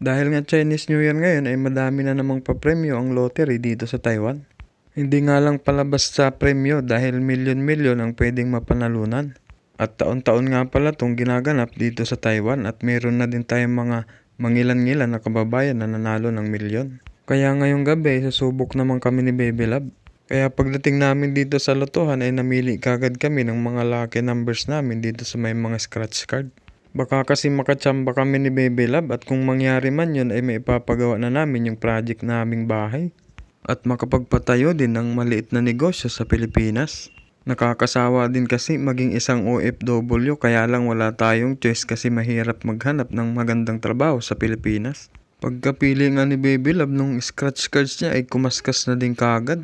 Dahil nga Chinese New Year ngayon ay madami na namang papremyo ang lottery dito sa Taiwan. Hindi nga lang palabas sa premyo dahil milyon-milyon ang pwedeng mapanalunan. At taon-taon nga pala itong ginaganap dito sa Taiwan at meron na din tayong mga mangilan-ngilan na kababayan na nanalo ng milyon. Kaya ngayong gabi, susubok naman kami ni Baby Love. Kaya pagdating namin dito sa lotohan ay namili kagad kami ng mga lucky numbers namin dito sa may mga scratch card. Baka kasi makachamba kami ni Baby Love at kung mangyari man yun ay may ipapagawa na namin yung project naming bahay. At makapagpatayo din ng maliit na negosyo sa Pilipinas. Nakakasawa din kasi maging isang OFW kaya lang wala tayong choice kasi mahirap maghanap ng magandang trabaho sa Pilipinas. Pagkapili nga ni Baby Love nung scratch cards niya ay kumaskas na din kagad.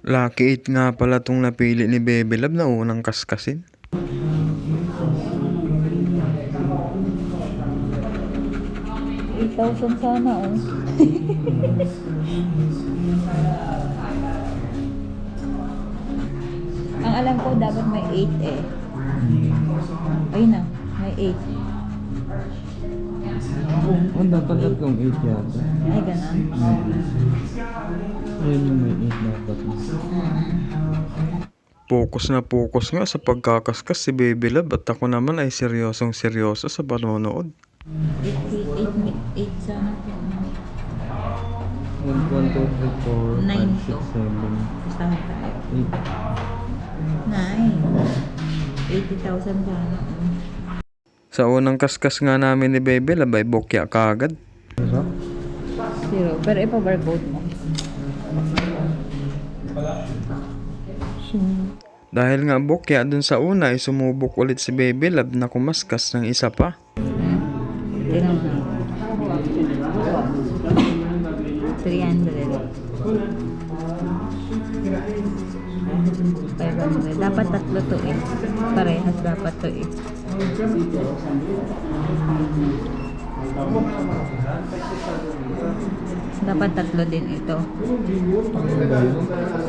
Lucky 8 nga pala tong napili ni Baby Love na unang kaskasin. 8,000 sana oh. Ang alam ko dapat may 8 eh. Ayun na, may 8. Oh, dapat tatlong 8 yata. Ay, ganun. Ayun yung may 8 dapat. Focus na focus nga sa pagkakaskas si Baby Love at ako naman ay seryosong seryoso sa panonood. 8, 1, 2, 3, 4, Nine 5, to. 6, 7, Saan tayo? 8. 9. 80,000 sana. Sa unang kaskas nga namin ni Baby Love ay bokya kaagad. Zero. Pero ipa-barcode mo. Dahil nga bokya dun sa una ay sumubok ulit si Baby Love na kumaskas ng isa pa. Tingnan mo. 300. 500. Dapat tatlo to eh. Parehas dapat to eh. Dapat tatlo din ito.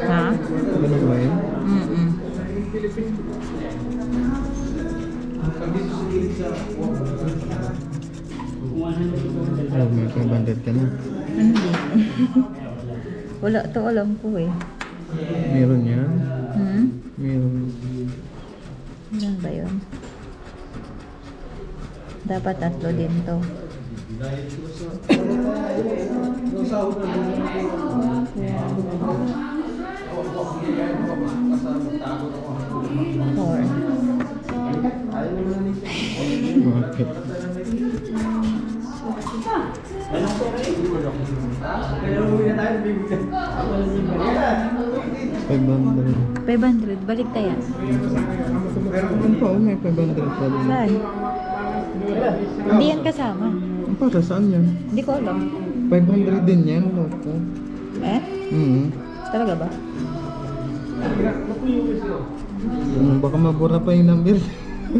Ha? Ganun ba yun? Mm-mm. Oh, may 500 ka na. Hindi. Wala to alam ko eh. Meron yan? Hmm? Meron. Yan ba yun? Dapat tatlo din to. Four. Bakit? Five hundred. 500. Balik tayo. Ano pa? May 500 pa din. Saan? Hindi yan kasama. Ang para saan yan? Hindi ko alam. 500 din yan, loko. Eh? Mm Talaga ba? Hmm, baka mabura pa yung number.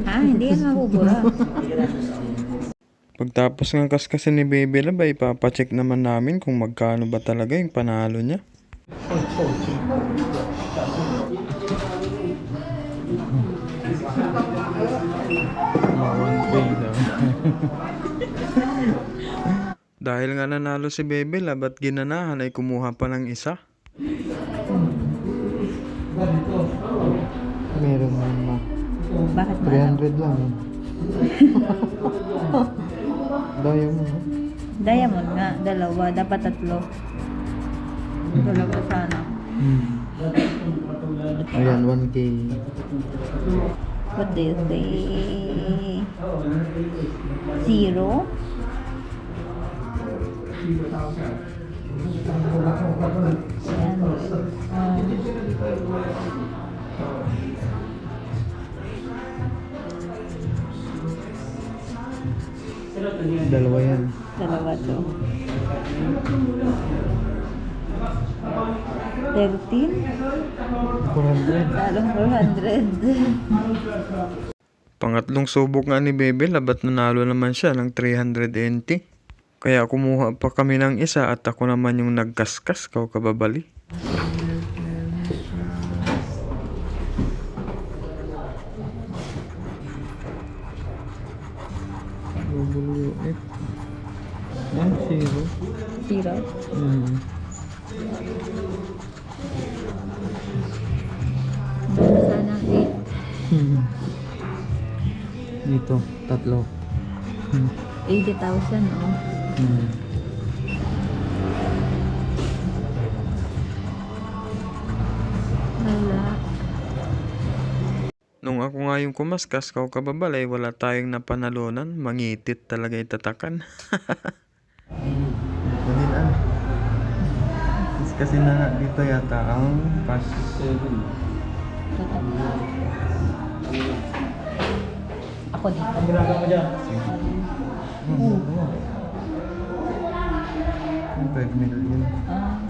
Ha? Hindi yan mabubura. Pagtapos ng kaskasin ni Baby Love ay papacheck naman namin kung magkano ba talaga yung panalo niya. Dahil nga nanalo si Baby Love at ginanahan ay kumuha pa ng isa. Meron naman Bakit ba? alam? 300 lang. Mo. Diamond nga. Dalawa. Dapat tatlo. Dalawa sana. Ayan, 1K. What do you say? Zero? Dalawa yan. dalawa to. Thirteen? 400. Talong 400. Pangatlong subok nga ni Bebe, labat nanalo naman siya ng 380. Kaya kumuha pa kami ng isa at ako naman yung nagkaskas, kau kababali. WF Ah, zero. Zero. Hmm. Sana 8. Hmm. Dito, tatlo. Hmm. 80,000, oh. Hmm. Wala. Nung ako nga yung kumaskas, kau kababalay, wala tayong napanalunan. Mangitit talaga itatakan. Kasi na dito yata ang pas 7. Ako dito. Ang ginagawa mo dyan? Oo. 5 million. Ah.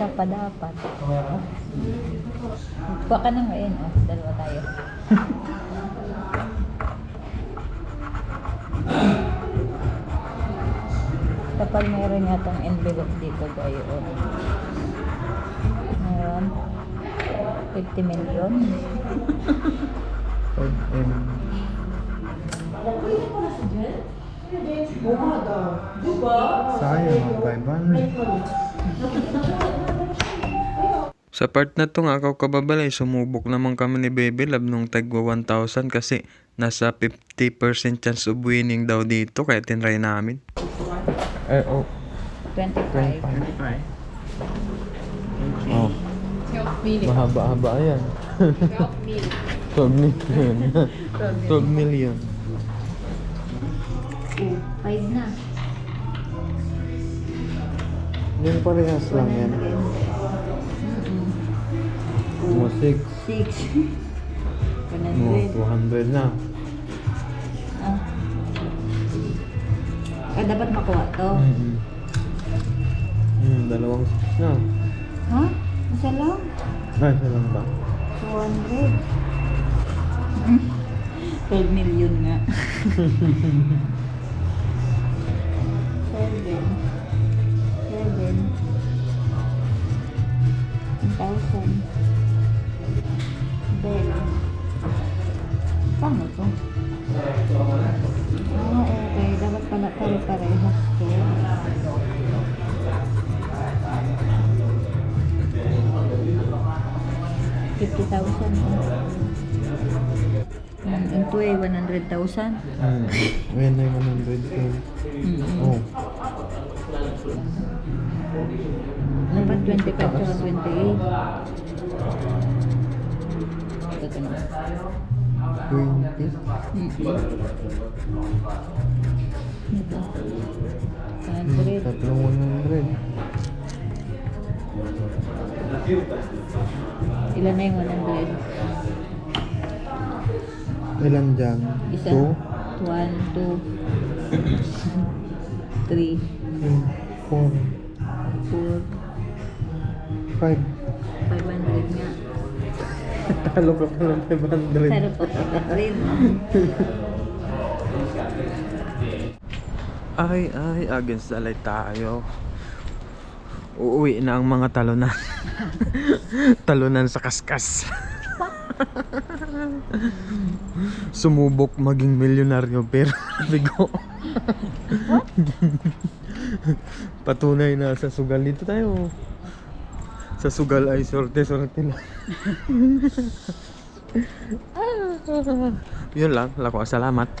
Isa pa dapat. Kuha ka na ngayon, oh. Dalawa tayo. Kapag meron yatang envelope dito, tayo, oh. Meron. 50 million. 5M. Sayang ang 500. Sa part na to nga ako kababalay, sumubok naman kami ni Baby Love nung tagwa 1,000 kasi nasa 50% chance of winning daw dito kaya tinry namin. Eh, oh. 25. Oh. Mahaba-haba yan. 12 million. 12 million. 5 na. Yan parehas lang yan. 100. Mo 6. 6. Mo 100. 200 na. Ah. Ah, dapat makuha to. Mm-hmm. Hmm, dalawang 6 na. Ha? Isa lang? Ay, isa lang ba? 200. 12 million nga. Mm, ito eh, 100,000. Hmm. Ayan na yung 100k. Mm-hmm. Oh. Dapat 25 tsaka 28. Ito na. 20. Mm-hmm. Ito. Hmm, 100. tatlong 100. Ilan na yung 100? Ilan dyan? Isa. 2, 1, 2, 3, 4, 4, 5. 500 nga. Talo ka pa ng 500. Pero po, rin. Ay, ay, against the light tayo. Uuwi na ang mga talunan. talunan sa kaskas. Sumubok maging milyonaryo pero bigo. Patunay na sa sugal dito tayo. Sa sugal ay sorte-sorte lang. Yun lang, lako salamat.